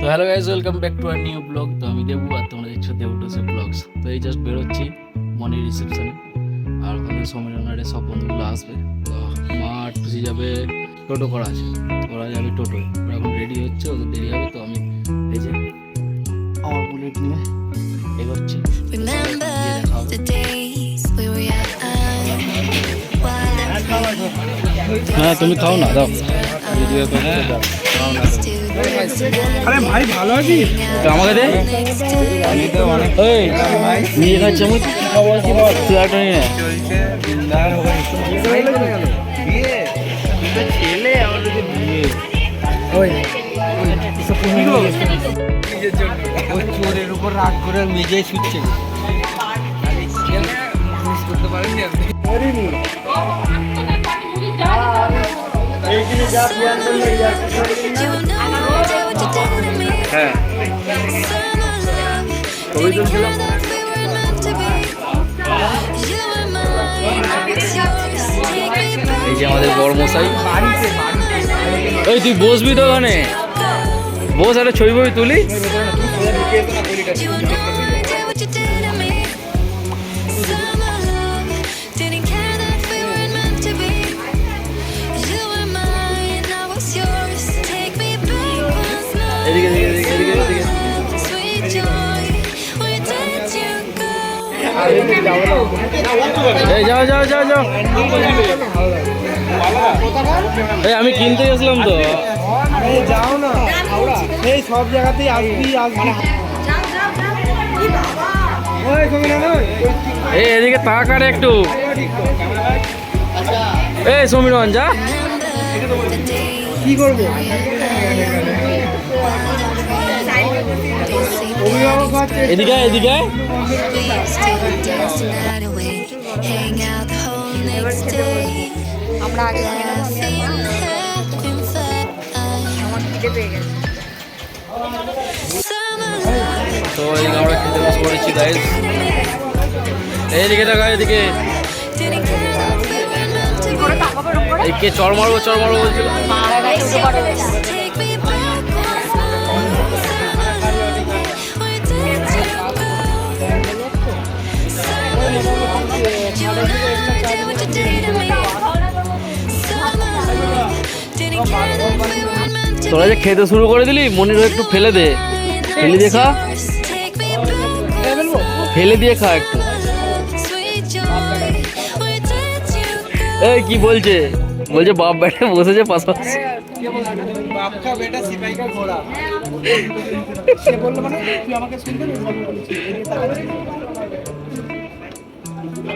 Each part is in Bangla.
তো hello guys welcome back to our new vlog তো আমি দেবু আর তোমরা দেখছ দেবু টুসে ব্লগস তো এই জাস্ট বেরোচ্ছি মনির রিসেপশনে আর ওখানে সমীরনারে সব বন্ধুগুলো আসবে। তো মা আর টুসি যাবে টোটো করা আছে ওরা যাবে টোটোয়। ওরা এখন রেডি হচ্ছে ওদের দেরি হবে তো আমি এই যে আমার বুলেট নিয়ে এগোচ্ছি। While হ্যাঁ তুমি খাও না দাও। আরে ভাই ভালো আছিস আমাকে দে আমি তো অনেক এই নিয়ে খাচ্ছে আমি তুই একটা নিয়ে বিয়ে ছেলে আমাদের বিয়ে ওই নিজের জন্য ও চোরের উপর রাগ করে মেজে ছুটছে করতে পারেননি Back. এই যে আমাদের বড় মশাই ওই তুই বসবি তো ওখানে বস, একটা ছবি বই তুলি এই যাও যাও যাও যাও। এই আমি কিনতে গেছিলাম তো। যাও না এই সব জায়গাতেই আসবি আসবি। এই এদিকে তাকার একটু। এই সমীরন যা। কি করব? Summer love, তো এদিকে আমরা খেতে বসে পড়েছি গাইজ এইদিকে টাকা এদিকে didn't care that we weren't meant to be. এই কে চড় মারবো চড় মারবো বলছিল তোরা যে খেতে শুরু করে দিলি মনির একটু ফেলে দে। ফেলে দিয়ে খা. ফেলে দিয়ে খা একটু। কি বলছে? বলছে বাপ ব্যাটে বসেছে পাশাপাশি। বেটা মানে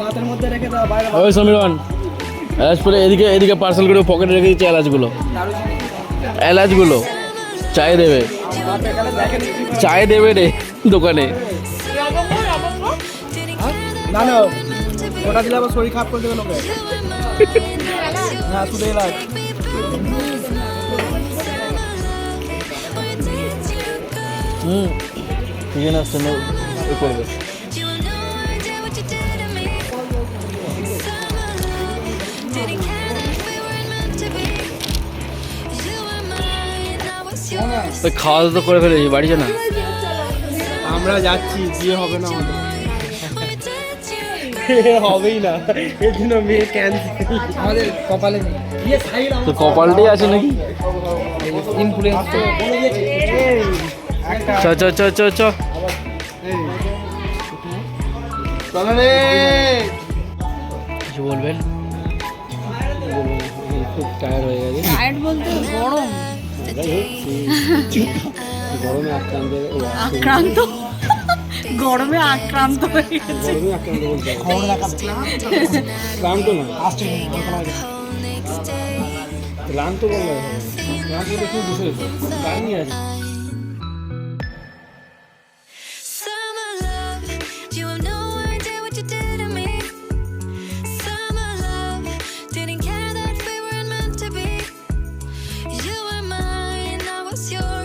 দাঁতের মধ্যে রেখে দাও বাইরে ওই সমীরন এলাচ পরে এদিকে এদিকে পার্সেল করে পকেটে রেখে দিচ্ছে এলাচগুলো। এলাচগুলো চায় দেবে। চায় দেবে রে দোকানে। না না ওটা দিলে আবার শরীর খারাপ করে দেবে লোকে। না শুধু এলাচ। হুম ঠিক আছে করবে। তো খাওয়া দাওয়া তো করে ফেলেছি বাড়ি না আমরা যাচ্ছি বিয়ে হবে না আমাদের। হবেই না এর জন্য মেয়ে ক্যান্সেল আমাদের কপালে তো কপালটাই আছে নাকি? চ চ চ চ চ। কিছু বলবেন? খুব টায়ার হয়ে গেছে বলতে গরম। গরমে আক্রান্ত আক্রান্ত গরমে আক্রান্ত হয়ে আক্রান্ত ক্লান্ত নয়। ক্লান্ত বলে ক্লান্ত তো বিষয় তাই আছে। canción.